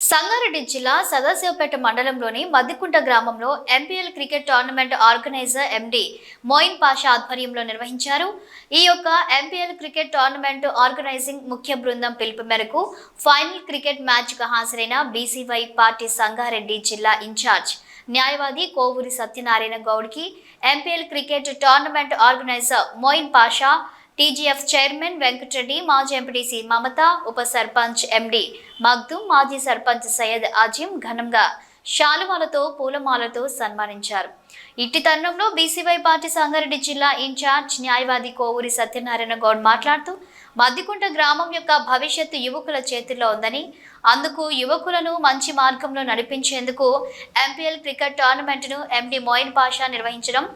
సంగారెడ్డి జిల్లా సదాశివపేట మండలంలోని మద్దికుంట గ్రామంలో MPL cricket tournament organizer MD Moin Pasha ఆధ్వర్యంలో నిర్వహించారు. ఈ యొక్క ఎంపీఎల్ క్రికెట్ టోర్నమెంట్ ఆర్గనైజింగ్ ముఖ్య బృందం పిలుపు మేరకు ఫైనల్ క్రికెట్ మ్యాచ్కు హాజరైన బీసీవై పార్టీ సంగారెడ్డి జిల్లా ఇన్ఛార్జ్ న్యాయవాది Kovuri Satyanarayana గౌడ్కి MPL cricket tournament organizer Moin Pasha TGF chairman Venkatareddy మాజీ ఎంపీటీసీ మమత ఉప సర్పంచ్ ఎండి మగ్దుం మాజీ సర్పంచ్ సయ్యద్ అజీం ఘనంగా శాలువాలతో పూలమాలతో సన్మానించారు. ఇట్టి తరుణంలో బీసీవై పార్టీ సంగారెడ్డి జిల్లా ఇన్ఛార్జ్ న్యాయవాది కోవూరి సత్యనారాయణ గౌడ్ మాట్లాడుతూ మద్దికుంట గ్రామం యొక్క భవిష్యత్తు యువకుల చేతుల్లో ఉందని అందుకు యువకులను మంచి మార్గంలో నడిపించేందుకు ఎంపీఎల్ క్రికెట్ టోర్నమెంట్ను ఎండి మోయిన్ పాషా నిర్వహించడం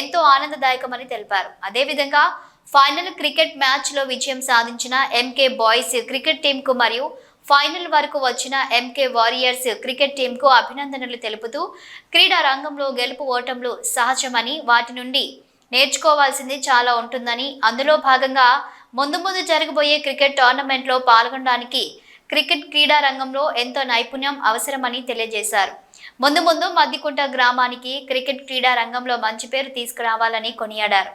ఎంతో ఆనందదాయకమని తెలిపారు. అదేవిధంగా ఫైనల్ క్రికెట్ మ్యాచ్లో విజయం సాధించిన ఎంకే బాయ్స్ క్రికెట్ టీంకు మరియు ఫైనల్ వరకు వచ్చిన ఎంకే వారియర్స్ క్రికెట్ టీంకు అభినందనలు తెలుపుతూ క్రీడా రంగంలో గెలుపు ఓటములు సహజమని వాటి నుండి నేర్చుకోవాల్సింది చాలా ఉంటుందని అందులో భాగంగా ముందు ముందు జరగబోయే క్రికెట్ టోర్నమెంట్లో పాల్గొనడానికి క్రికెట్ క్రీడా రంగంలో ఎంతో నైపుణ్యం అవసరమని తెలియజేశారు. ముందు ముందు మద్దికుంట గ్రామానికి క్రికెట్ క్రీడా రంగంలో మంచి పేరు తీసుకురావాలని కొనియాడారు.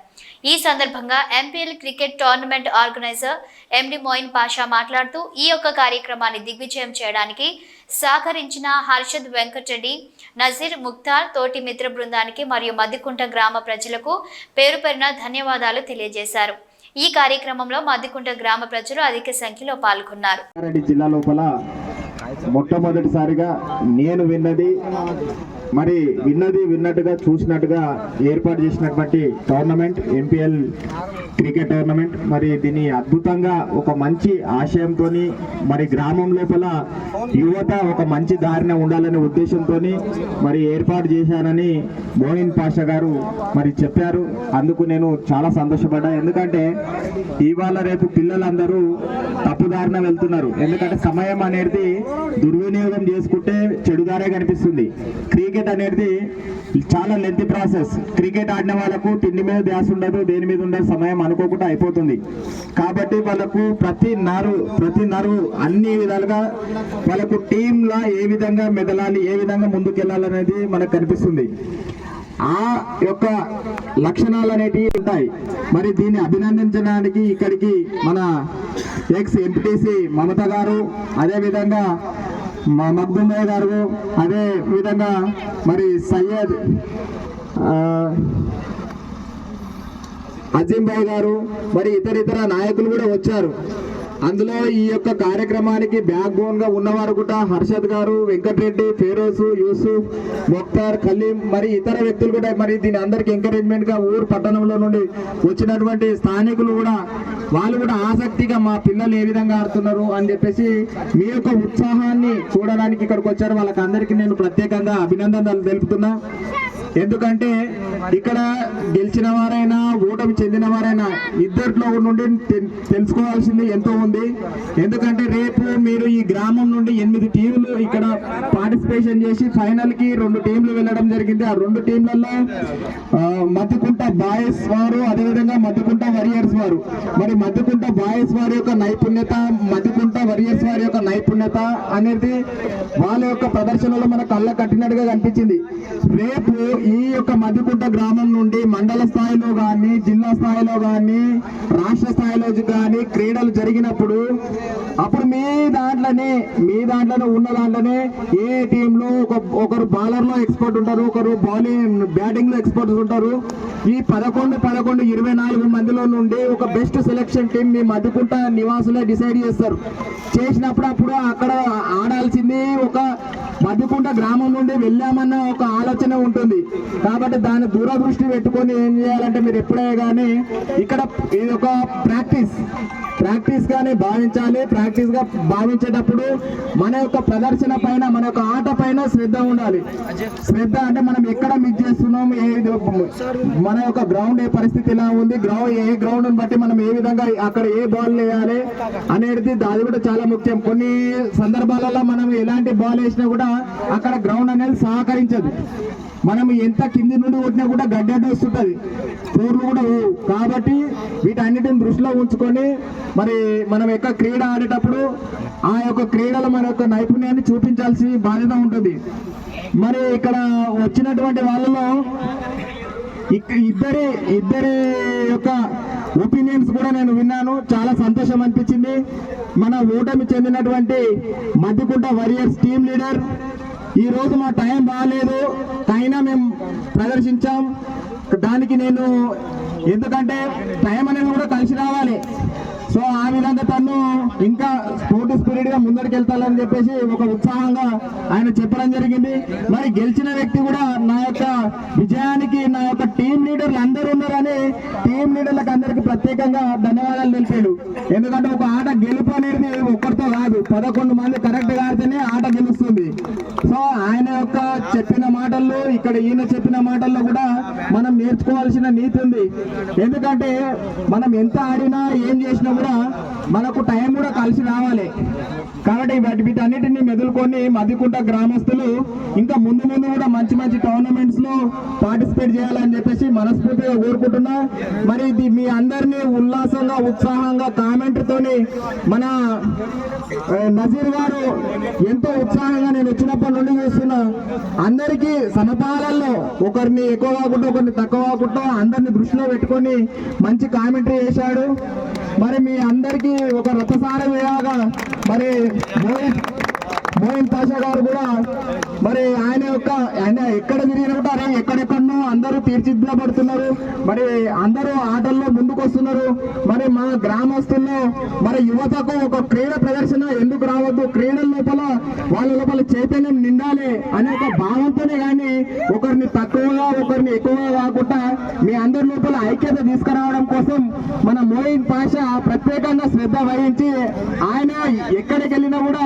ఈ సందర్భంగా MPL cricket tournament organizer MD Moin Pasha మాట్లాడుతూ ఈ యొక్క కార్యక్రమాన్ని దిగ్విజయం చేయడానికి సహకరించిన హర్షద్ వెంకటరెడ్డి నజీర్ ముక్తార్ తోటి మిత్ర బృందానికి మరియు మద్దికుంట గ్రామ ప్రజలకు పేరు పేరున ధన్యవాదాలు తెలియజేశారు. ఈ కార్యక్రమంలో మద్దికుంట గ్రామ ప్రజలు అధిక సంఖ్యలో పాల్గొన్నారు. జిల్లా లోపల మొట్టమొదటిసారిగా నేను విన్నది మరి విన్నది విన్నట్టుగా చూసినట్టుగా ఏర్పాటు చేసినటువంటి టోర్నమెంట్ ఎంపీఎల్ క్రికెట్ టోర్నమెంట్. మరి దీన్ని అద్భుతంగా ఒక మంచి ఆశయంతో మరి గ్రామం లోపల యువత ఒక మంచి దారిన ఉండాలనే ఉద్దేశంతో మరి ఏర్పాటు చేశానని మోహిన్ పాషా గారు మరి చెప్పారు. అందుకు నేను చాలా సంతోషపడ్డా. ఎందుకంటే ఇవాళ రేపు పిల్లలందరూ తప్పుదారిన వెళ్తున్నారు. ఎందుకంటే సమయం అనేది దుర్వినియోగం చేసుకుంటే చెడుదారే కనిపిస్తుంది. క్రికెట్ క్రికెట్ అనేది చాలా లెంత్ ప్రాసెస్ క్రికెట్ ఆడిన వాళ్ళకు తిండి మీద ధ్యాస ఉండదు దేని మీద ఉండదు సమయం అనుకోకుండా అయిపోతుంది. కాబట్టి వాళ్ళకు ప్రతి నరు ప్రతి నరు అన్ని విధాలుగా వాళ్ళకు టీంలా ఏ విధంగా మెదలాలి ఏ విధంగా ముందుకెళ్ళాలనేది మనకు కనిపిస్తుంది. ఆ యొక్క లక్షణాలు అనేటివి ఉంటాయి. మరి దీన్ని అభినందించడానికి ఇక్కడికి మన ఎక్స్ ఎంపీటీసీ మమత గారు అదేవిధంగా మా మగ్దుమయ్య గారు అదే విధంగా మరి సయ్యద్ ఆ, గారు మరి ఇతర ఇతర నాయకులు కూడా వచ్చారు. అందులో ఈ యొక్క కార్యక్రమానికి బ్యాక్ బోన్గా ఉన్నవారు కూడా హర్షద్ గారు వెంకటరెడ్డి ఫేరోజ్ యూసుఫ్ మొక్తార్ కలీం మరి ఇతర వ్యక్తులు కూడా మరి దీని అందరికి ఎంకరేజ్మెంట్గా ఊరు పట్టణంలో నుండి వచ్చినటువంటి స్థానికులు కూడా వాళ్ళు కూడా ఆసక్తిగా మా పిల్లలు ఏ విధంగా ఆడుతున్నారు అని చెప్పేసి మీ యొక్క ఉత్సాహాన్ని చూడడానికి ఇక్కడికి వచ్చారు. వాళ్ళకి అందరికీ నేను ప్రత్యేకంగా అభినందనలు తెలుపుతున్నా. ఎందుకంటే ఇక్కడ గెలిచిన వారైనా ఓటమి చెందిన వారైనా ఇద్దరిలో నుండి తెలుసుకోవాల్సింది ఎంతో ఉంది. ఎందుకంటే రేపు మీరు ఈ గ్రామం నుండి ఎనిమిది టీంలు ఇక్కడ పార్టిసిపేషన్ చేసి ఫైనల్కి రెండు టీంలు వెళ్ళడం జరిగింది. ఆ రెండు టీంలలో మత్తుకుంట బాయ్స్ వారు అదేవిధంగా మద్దుకుంట వరియర్స్ వారు. మరి మద్దుకుంట బాయ్స్ వారి యొక్క నైపుణ్యత మదికుంట వరియర్స్ వారి యొక్క నైపుణ్యత అనేది వాళ్ళ యొక్క ప్రదర్శనలో మన కళ్ళ కట్టినట్టుగా కనిపించింది. రేపు ఈ యొక్క మధ్యకుంట గ్రామం నుండి మండల స్థాయిలో కానీ జిల్లా స్థాయిలో కానీ రాష్ట్ర స్థాయిలో కానీ క్రీడలు జరిగినప్పుడు అప్పుడు మీ దాంట్లోనే మీ దాంట్లోనే ఉన్న దాంట్లోనే ఏ టీంలో ఒక ఒకరు బౌలర్లో ఎక్స్పర్ట్ ఉంటారు ఒకరు బౌలింగ్ బ్యాటింగ్లో ఎక్స్పర్ట్స్ ఉంటారు. ఈ పదకొండు పదకొండు ఇరవై నాలుగు మందిలో నుండి ఒక బెస్ట్ సెలెక్షన్ టీం మీ మధ్యకుంట నివాసులే డిసైడ్ చేస్తారు. చేసినప్పుడు అప్పుడు అక్కడ ఆడాల్సింది ఒక మధ్యకుంట గ్రామం నుండి వెళ్ళామన్న ఒక ఆలోచన ఉంటుంది. కాబట్టి దాని దూరదృష్టి పెట్టుకొని ఏం చేయాలంటే మీరు ఎప్పుడే కానీ ఇక్కడ ఇది ఒక ప్రాక్టీస్. ప్రాక్టీస్ గానే భావించాలి. ప్రాక్టీస్గా భావించేటప్పుడు మన యొక్క ప్రదర్శన పైన మన యొక్క ఆట పైన శ్రద్ధ ఉండాలి. శ్రద్ధ అంటే మనం ఎక్కడ మిస్ చేస్తున్నాం ఏ మన యొక్క గ్రౌండ్ ఏ పరిస్థితి ఎలా ఉంది గ్రౌండ్ ఏ గ్రౌండ్ బట్టి మనం ఏ విధంగా అక్కడ ఏ బాల్ వేయాలి అనేది అది కూడా చాలా ముఖ్యం. కొన్ని సందర్భాలలో మనం ఎలాంటి బాల్ వేసినా కూడా అక్కడ గ్రౌండ్ అనేది సహకరించదు. మనం ఎంత కింది నుండి కొట్టినా కూడా గడ్డ వస్తుంటది. పూర్లు కూడా కాబట్టి వీటన్నిటిని దృష్టిలో ఉంచుకొని మరి మనం యొక్క క్రీడ ఆడేటప్పుడు ఆ యొక్క క్రీడలో మన యొక్క నైపుణ్యాన్ని చూపించాల్సి బాధ్యత ఉంటుంది. మరి ఇక్కడ వచ్చినటువంటి వాళ్ళలో ఇద్దరి ఇద్దరి యొక్క ఒపీనియన్స్ కూడా నేను విన్నాను. చాలా సంతోషం అనిపించింది. మన ఓటమి చెందినటువంటి మధ్యకుంట వారియర్స్ టీమ్ లీడర్ ఈ రోజు మా టైం బాగాలేదు అయినా మేము ప్రదర్శించాం. దానికి నేను ఎందుకంటే టైం అనేది కూడా కలిసి రావాలి. సో ఆ విధంగా తను ఇంకా స్పోర్ట్ స్పిరిట్గా ముందరికి వెళ్తాలని చెప్పేసి ఒక ఉత్సాహంగా ఆయన చెప్పడం జరిగింది. మరి గెలిచిన వ్యక్తి కూడా నా యొక్క విజయానికి నా యొక్క టీం లీడర్లు అందరూ ఉన్నారని టీం లీడర్లకు అందరికి ప్రత్యేకంగా ధన్యవాదాలు తెలిపాడు. ఎందుకంటే ఒక ఆట గెలుపు అనేది ఒక్కరితో కాదు. పదకొండు మంది కరెక్ట్గా ఆడితేనే ఆట గెలుస్తుంది. సో ఆయన యొక్క చెప్పిన మాటల్లో ఇక్కడ ఈయన చెప్పిన మాటల్లో కూడా మనం నేర్చుకోవాల్సిన నీతి ఉంది. ఎందుకంటే మనం ఎంత ఆడినా ఏం చేసినా కూడా మనకు టైం కూడా కలిసి రావాలి. కాబట్టి వాటి వీటన్నిటిని మెదులుకొని మదికుంట గ్రామస్తులు ఇంకా ముందు ముందు కూడా మంచి మంచి టోర్నమెంట్స్లో పార్టిసిపేట్ చేయాలని చెప్పేసి మనస్ఫూర్తిగా కోరుకుంటున్నా. మరి ఇది మీ అందరినీ ఉల్లాసంగా ఉత్సాహంగా కామెంట్ తోని మన నజీర్ గారు ఎంతో ఉత్సాహంగా నేను వచ్చినప్పటి నుండి చూస్తున్నా. అందరికీ సమపాలల్లో ఒకరిని ఎక్కువ కాకుండా ఒకరిని తక్కువ కాకుండా అందరిని దృష్టిలో పెట్టుకొని మంచి కామెంటరీ చేశాడు. మరి మీ అందరికీ ఒక రథసారం ఇలాగా మరి మోహన్ పాషా గారు కూడా మరి ఆయన యొక్క ఆయన ఎక్కడ తిరిగినట్టు ఎక్కడెక్కడనో అందరూ తీర్చిదిద్దబడుతున్నారు మరి అందరూ ఆటల్లో ముందుకు వస్తున్నారు మరి మా గ్రామస్తుల్లో మరి యువతకు ఒక క్రీడ ప్రదర్శన ఎందుకు రావద్దు? క్రీడల లోపల వాళ్ళ లోపల చైతన్యం నిండాలి అనే ఒక భావంతోనే కానీ ఒకరిని తక్కువగా ఒకరిని ఎక్కువగా కాకుండా మీ అందరి లోపల ఐక్యత తీసుకురావడం కోసం మన మోయిన్ పాషా ప్రత్యేకంగా శ్రద్ధ వహించి ఆయన ఎక్కడికి వెళ్ళినా కూడా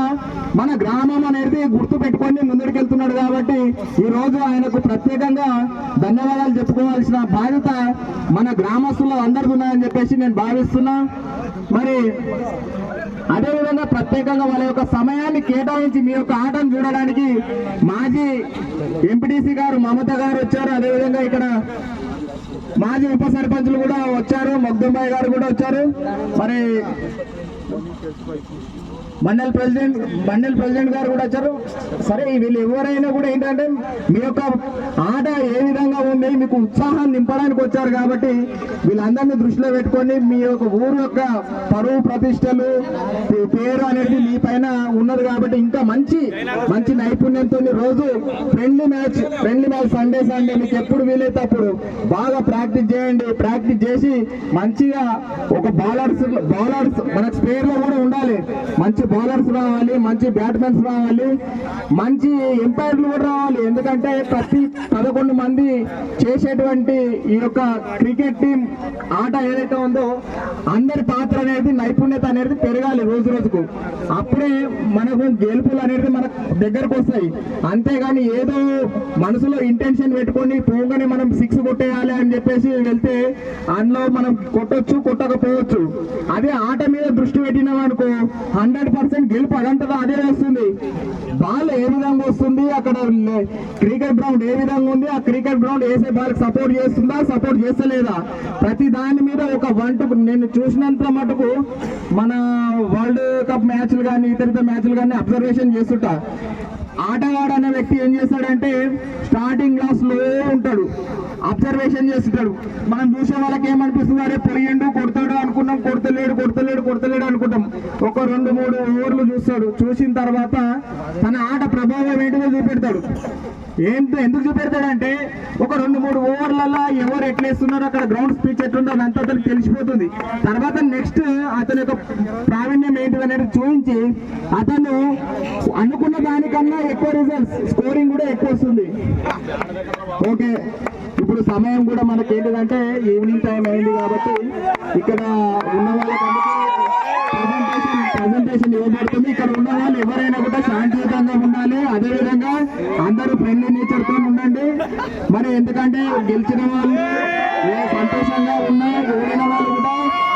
మన గ్రామ అనేది గుర్తు పెట్టుకొని ముందుకెళ్తున్నాడు కాబట్టి ఈ రోజు ఆయనకు ప్రత్యేకంగా ధన్యవాదాలు చెప్పుకోవాల్సిన బాధ్యత మన గ్రామస్తులు అందరికీ ఉన్నాయని చెప్పేసి నేను భావిస్తున్నా. మరి అదేవిధంగా ప్రత్యేకంగా వాళ్ళ యొక్క సమయాన్ని కేటాయించి మీ యొక్క ఆటను చూడడానికి మాజీ ఎంపీటీసీ గారు మమత గారు వచ్చారు. అదేవిధంగా ఇక్కడ మాజీ ఉప సర్పంచ్లు కూడా వచ్చారు. మగ్దుంబాయి గారు కూడా వచ్చారు. మరి మండల్ ప్రెసిడెంట్ మండల్ ప్రెసిడెంట్ గారు కూడా వచ్చారు. సరే వీళ్ళు ఎవరైనా కూడా ఏంటంటే మీ యొక్క ఆట ఏ విధంగా ఉంది మీకు ఉత్సాహం నింపడానికి వచ్చారు కాబట్టి వీళ్ళందరినీ దృష్టిలో పెట్టుకొని మీ యొక్క ఊరు యొక్క పరువు ప్రతిష్టలు పేరు అనేది మీ పైన ఉన్నది కాబట్టి ఇంకా మంచి మంచి నైపుణ్యంతో రోజు friendly match friendly match Sunday Sunday మీకు ఎప్పుడు వీలైతే అప్పుడు బాగా ప్రాక్టీస్ చేయండి. ప్రాక్టీస్ చేసి మంచిగా ఒక బౌలర్స్ బౌలర్స్ మన స్పేర్లో కూడా ఉండాలి. మంచి బౌలర్స్ రావాలి మంచి బ్యాట్స్మెన్స్ రావాలి. మంచి ఎంపైర్లు కూడా రావాలి. ఎందుకంటే ప్రతి పదకొండు మంది చేసేటువంటి ఈ యొక్క క్రికెట్ టీం ఆట ఏదైతే ఉందో అందరి పాత్ర అనేది నైపుణ్యత అనేది పెరగాలి రోజు రోజుకు. అప్పుడే మనకు గెలుపులు అనేది మన దగ్గరకు వస్తాయి. అంతేగాని ఏదో మనసులో ఇంటెన్షన్ పెట్టుకొని పోగానే మనం సిక్స్ కొట్టేయాలి అని చెప్పేసి వెళ్తే అందులో మనం కొట్టొచ్చు కొట్టకపోవచ్చు. అదే ఆట మీద దృష్టి పెట్టినాం అనుకో హండ్రెడ్ పర్సెంట్ గెలుపు అదంతగా అదే వస్తుంది. బాల్ ఏ విధంగా వస్తుంది? అక్కడ క్రికెట్ గ్రౌండ్ ఏ విధంగా ఉంది? ఆ క్రికెట్ గ్రౌండ్ వేసే బాల్ సపోర్ట్ చేస్తుందా సపోర్ట్ చేస్తలేదా? ప్రతి దాని మీద ఒక వంట నేను చూసినంత మటుకు మన వరల్డ్ కప్ మ్యాచ్లు కానీ ఇతర ఇతర మ్యాచ్లు కానీ అబ్జర్వేషన్ చేస్తుంటా. ఆటగాడు అనే వ్యక్తి ఏం చేస్తాడంటే స్టార్టింగ్లో స్లో ఉంటాడు అబ్జర్వేషన్ చేస్తుంటాడు. మనం చూసే వాళ్ళకి ఏమనిపిస్తుంది? అరే పోయిండు కొడతాడు అనుకున్నాం కొడతలేడు కొడతలేడు కొడతలేడు అనుకుంటాం. ఒక రెండు మూడు ఓవర్లు చూస్తాడు. చూసిన తర్వాత తన ఆట ప్రభావం ఏంటిదో చూపెడతాడు. ఏంటో ఎందుకు చూపెడతాడంటే ఒక రెండు మూడు ఓవర్లలో ఎవరు ఎట్లేస్తున్నారో అక్కడ గ్రౌండ్ స్పీచ్ ఎట్లుందో అదంతా అతనికి తెలిసిపోతుంది. తర్వాత నెక్స్ట్ అతని యొక్క ప్రావీణ్యం ఏంటిది అనేది చూపించి అతను అనుకున్న దానికన్నా ఎక్కువ రిజల్ట్స్ స్కోరింగ్ కూడా ఎక్కువ వస్తుంది. ఓకే ఇప్పుడు సమయం కూడా మనకి ఏంటిదంటే ఈవినింగ్ టైం అయింది కాబట్టి ఇక్కడ ఉన్న వాళ్ళకి ప్రజెంటేషన్ ఇవ్వబడుతుంది. ఇక్కడ ఉన్న వాళ్ళు ఎవరైనా కూడా శాంతియుతంగా ఉండాలి. అదేవిధంగా అందరూ ఫ్రెండ్లీ నేచర్తో ఉండండి. మరి ఎందుకంటే గెలిచిన వాళ్ళు సంతోషంగా ఉన్నా ఎవరైనా వాళ్ళు